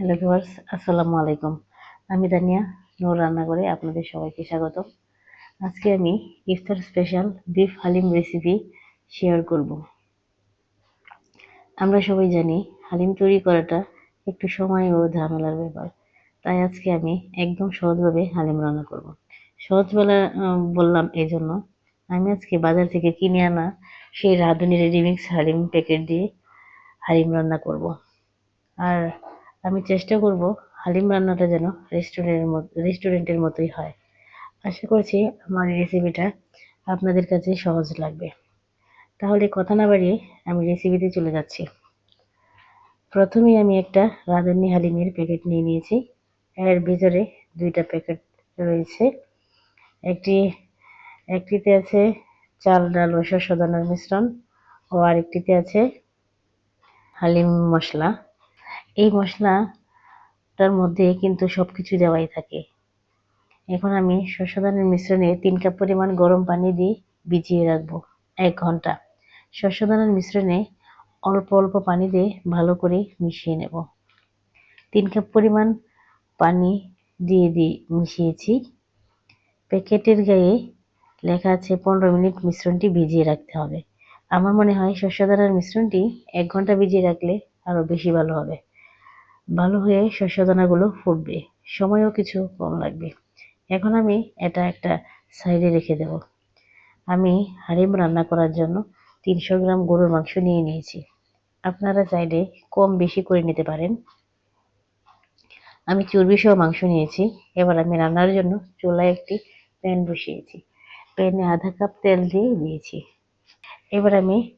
Hello viewers, আসসালামু আলাইকুম। আমি দানিয়া, নূর রান্নাঘরে আপনাদের সবাইকে স্বাগত আজকে আমি ইফতার special beef haleem recipe share করব। আমরা সবাই জানি হালিম তৈরি করাটা একটু সময় ও ঝামেলার ব্যাপার, তাই আজকে আমি একদম সহজভাবে হালিম রান্না করব। সহজবেলা বললাম এই জন্য আমি আজকে বাজার থেকে কিনে আনা সেই রাঁধুনি রেডিমিক্স হালিম প্যাকেট দিয়ে হালিম রান্না করব। আর আমি চেষ্টা করব হালিম রান্নাটা যেন রেস্টুরেন্টের মতো রেস্টুরেন্টের মতোই হয়। আশা করছি আমার রেসিপিটা আপনাদের কাছে সহজ লাগবে। তাহলে কথা না বাড়িয়ে আমি রেসিপিতে চলে যাচ্ছি। প্রথমেই আমি একটা রাঁধুনি হালিমের প্যাকেট নিয়ে নিয়েছি। এর ভিতরে দুইটা প্যাকেট রয়েছে। একটি, একটিতে আছে চাল, ডাল ও শস্য দানার মিশ্রণ ও আরেকটিতে আছে হালিম মশলা। এই মশলাটার মধ্যে কিন্তু সব কিছু দেওয়াই থাকে। এখন আমি শস্যদানের মিশ্রণে তিন কাপ পরিমাণ গরম পানি দিয়ে ভিজিয়ে রাখব এক ঘণ্টা। শস্যদানার মিশ্রণে অল্প অল্প পানি দিয়ে ভালো করে মিশিয়ে নেব। তিন কাপ পরিমাণ পানি দিয়ে দিয়ে মিশিয়েছি। প্যাকেটের গায়ে লেখা আছে পনেরো মিনিট মিশ্রণটি ভিজিয়ে রাখতে হবে। আমার মনে হয় শস্যদানার মিশ্রণটি এক ঘণ্টা ভিজিয়ে রাখলে আরও বেশি ভালো হবে। ভালো হয়ে শস্য দানাগুলো ফুটবে। সময়ও কিছু কম লাগবে। এখন আমি এটা একটা সাইডে রেখে দেব। আমি হারিম রান্না করার জন্য তিনশো গ্রাম গরুর মাংস নিয়ে নিয়েছি। আপনারা চাইলে কম বেশি করে নিতে পারেন। আমি চর্বি সহ মাংস নিয়েছি। এবার আমি রান্নার জন্য চুলায় একটি প্যান বসিয়েছি। প্যানে আধা কাপ তেল দিয়ে দিয়েছি। এবার আমি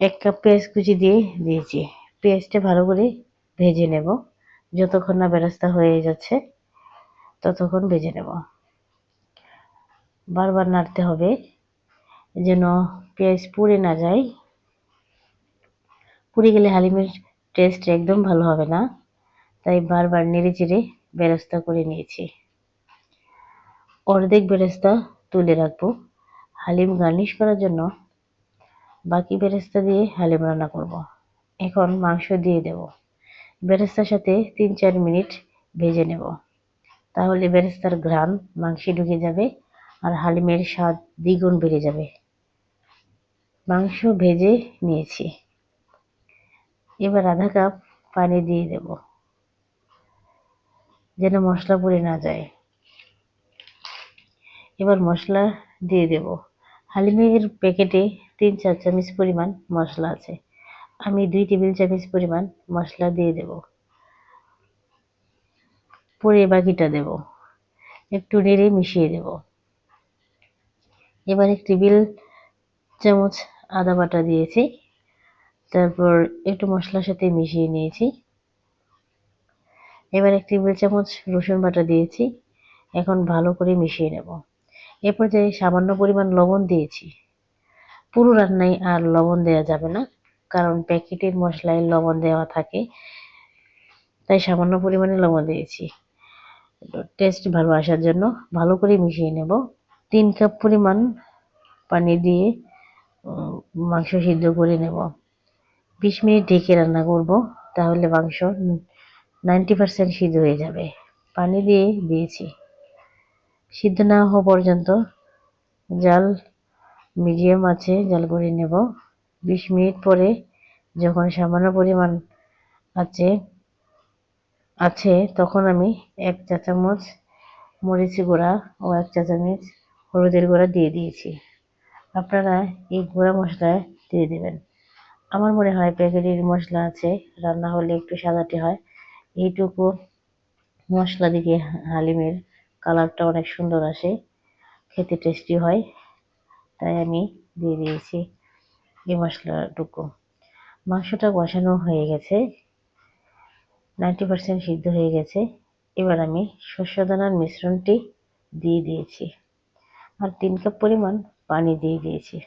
এক কাপ পেঁয়াজ কুচি দিয়ে দিয়েছি। পেঁয়াজটা ভালো করে ভেজে নেব। যতক্ষণ না বেরাস্তা হয়ে যাচ্ছে, ততক্ষণ ভেজে নেব। বারবার নাড়তে হবে যেন পেঁয়াজ পুড়ে না যায়। পুড়ে গেলে হালিমের টেস্ট একদম ভালো হবে না, তাই বারবার নেড়ে চেড়ে বেরেস্তা করে নিয়েছি। অর্ধেক বেরেস্তা তুলে রাখব হালিম গার্নিশ করার জন্য। বাকি বেরেস্তা দিয়ে হালিম রান্না করব। এখন মাংস দিয়ে দেব। বেরেস্তার সাথে তিন চার মিনিট ভেজে নেব। তাহলে বেরেস্তার ঘ্রাণ মাংসে ঢুকে যাবে আর হালিমের স্বাদ দ্বিগুণ বেড়ে যাবে। মাংস ভেজে নিয়েছি। এবার আধা কাপ পানি দিয়ে দেব, যেন মশলা পড়ে না যায়। এবার মশলা দিয়ে দেব। হালিমের প্যাকেটে তিন চার চামচ পরিমাণ মশলা আছে। আমি দুই টেবিল চামচ পরিমাণ মশলা দিয়ে দেব। পরে বাকিটা দেব। একটু নেড়ে মিশিয়ে দেব। এবার এক টেবিল চামচ আদা বাটা দিয়েছি। তারপর একটু মশলার সাথে মিশিয়ে নিয়েছি। এবার এক টেবিল চামচ রসুন বাটা দিয়েছি। এখন ভালো করে মিশিয়ে নেব। এ পর্যায়ে সামান্য পরিমাণ লবণ দিয়েছি। পুরো রান্নায় আর লবণ দেওয়া যাবে না। কারণ প্যাকেটের মশলায় লবণ দেওয়া থাকে। তাই সামান্য পরিমাণে লবণ দিয়েছি। টেস্ট ভালো আসার জন্য ভালো করে মিশিয়ে নেব। তিন কাপ পরিমাণ পানি দিয়ে মাংস সিদ্ধ করে নেব। বিশ মিনিট ঢেকে রান্না করব, তাহলে মাংস নাইনটি পারসেন্ট সিদ্ধ হয়ে যাবে। পানি দিয়ে দিয়েছি। সিদ্ধ না হওয়া পর্যন্ত জাল মিডিয়াম আছে, জাল করে নেব। বিশ মিনিট পরে যখন সামান্য পরিমাণ আছে আছে, তখন আমি এক চা চামচ মরিচ গুঁড়া ও এক চা চামচ হলুদের গুঁড়া দিয়ে দিয়েছি। আপনারা এই গুঁড়া মশলা দিয়ে দেবেন। আমার মনে হয় প্যাকেটের মশলা আছে, রান্না হলে একটু সাদাটে হয়। এইটুকু মশলা দিকে হালিমের কালারটা অনেক সুন্দর আসে, খেতে টেস্টি হয়, তাই আমি দিয়ে দিয়েছি। এই মশলাটুকু। মাংসটা কষানো হয়ে গেছে। নাইনটি পারসেন্ট সিদ্ধ হয়ে গেছে। এবার আমি শস্যদানার মিশ্রণটি দিয়ে দিয়েছি। আর তিন কাপ পরিমাণ পানি দিয়ে দিয়েছি।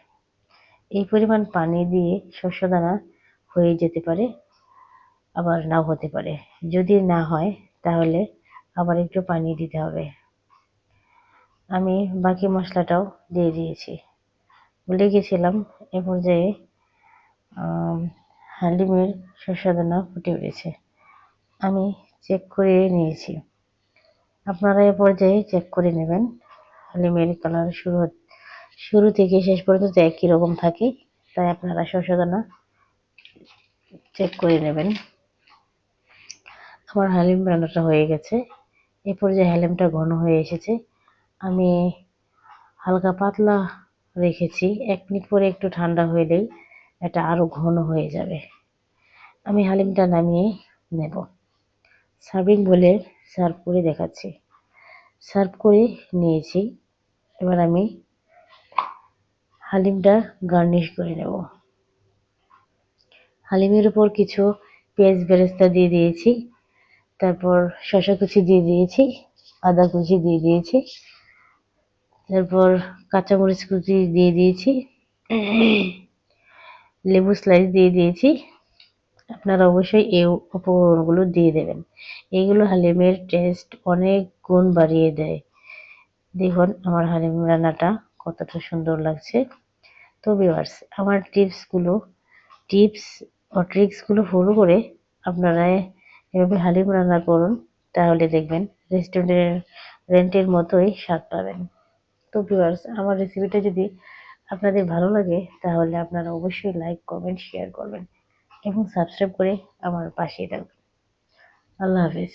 এই পরিমাণ পানি দিয়ে শস্যদানা হয়ে যেতে পারে, আবার নাও হতে পারে। যদি না হয়, তাহলে আবার একটু পানি দিতে হবে। আমি বাকি মশলাটাও দিয়ে দিয়েছি। ভুলে গেছিলাম এ পর্যায়ে হালিমের শস্যদানা ফুটে উঠেছে। আমি চেক করে নিয়েছি। আপনারা এ পর্যায়ে চেক করে নেবেন। হালিমের কালার শুরু শুরু থেকে শেষ পর্যন্ত একই রকম থাকে, তাই আপনারা শসাদানা চেক করে নেবেন। আমার হালিম রান্নাটা হয়ে গেছে। এ পর্যায়ে হালিমটা ঘন হয়ে এসেছে। আমি হালকা পাতলা রেখেছি। এক মিনিট পরে একটু ঠান্ডা হইলেই এটা আরও ঘন হয়ে যাবে। আমি হালিমটা নামিয়ে নেব। সার্ভিং বলে সার্ভ করে দেখাচ্ছি। সার্ভ করে নিয়েছি। এবার আমি হালিমটা গার্নিশ করে নেব। হালিমের উপর কিছু পেঁয়াজ বেরেস্তা দিয়ে দিয়েছি। তারপর শসা কুচি দিয়ে দিয়েছি, আদা কুচি দিয়ে দিয়েছি। তারপর কাঁচামরিচ কুচি দিয়ে দিয়েছি। লেবু স্লাইস দিয়ে দিয়েছি। আপনারা অবশ্যই এই উপকরণগুলো দিয়ে দেবেন। এইগুলো হালিমের টেস্ট অনেক গুণ বাড়িয়ে দেয়। দেখুন আমার হালিম রান্নাটা কতটা সুন্দর লাগছে। তো ভিউয়ার্স, আমার টিপসগুলো, টিপস ও ট্রিক্সগুলো ফলো করে আপনারা এভাবে হালিম রান্না করুন, তাহলে দেখবেন রেস্টুরেন্টের, রেন্টের মতোই স্বাদ পাবেন। তো ভিউয়ার্স আমার রেসিপিটা যদি আপনাদের ভালো লাগে, তাহলে আপনারা অবশ্যই লাইক কমেন্ট শেয়ার করবেন এবং সাবস্ক্রাইব করে আমার পাশেই থাকবেন। আল্লাহ হাফিজ।